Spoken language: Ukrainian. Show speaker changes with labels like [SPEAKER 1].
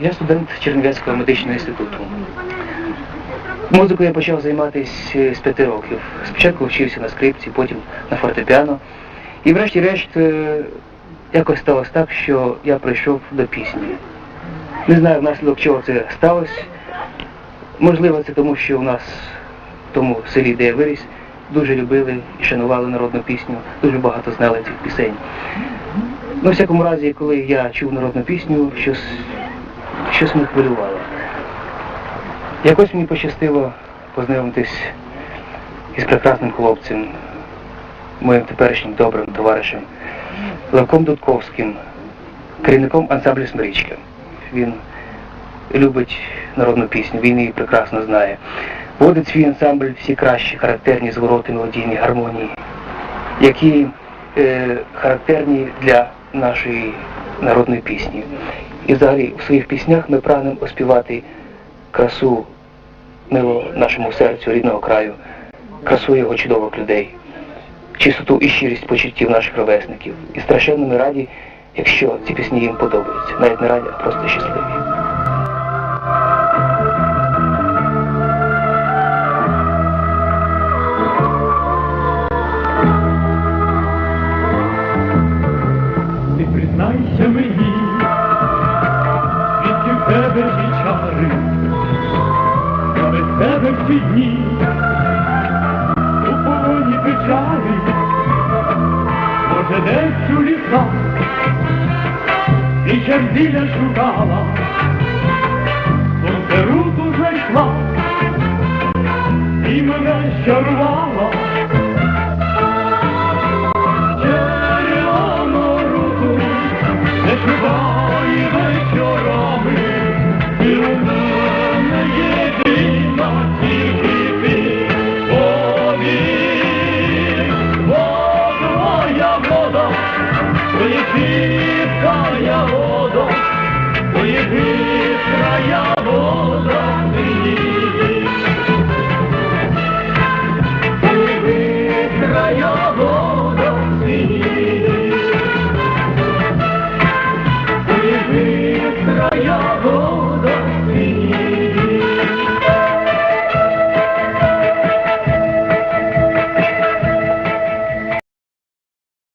[SPEAKER 1] Я студент Чернівецького медичного інституту. Музикою я почав займатися з п'яти років. Спочатку вчився на скрипці, потім на фортепіано. І врешті-решт е, якось сталося так, що я прийшов до пісні. Не знаю, внаслідок чого це сталося. Можливо, це тому, що у нас в тому селі, де я виріс, дуже любили і шанували народну пісню, дуже багато знали цих пісень. Ну, в всякому разі, коли я чув народну пісню, щось, щось мене хвилювало. Якось мені пощастило познайомитись із прекрасним хлопцем, моїм теперішнім добрим товаришем Левком Дудковським, керівником ансамблю Смирічка. Він любить народну пісню, він її прекрасно знає. Водить свій ансамбль всі кращі характерні звороти мелодійні гармонії, які е, характерні для нашої народної пісні. І взагалі у своїх піснях ми прагнемо оспівати красу мило нашому серцю рідного краю, красу його чудових людей, чистоту і щирість почуттів наших ровесників. І страшенно ми раді, якщо ці пісні їм подобаються. Навіть не раді, а просто щасливі.
[SPEAKER 2] Признайся мені, тебе дні, у полоні печалі, може десь у лісах, і черзіля шукала, сонце руку зайшла, і мене щарувала. Чиста я вода, поїхав я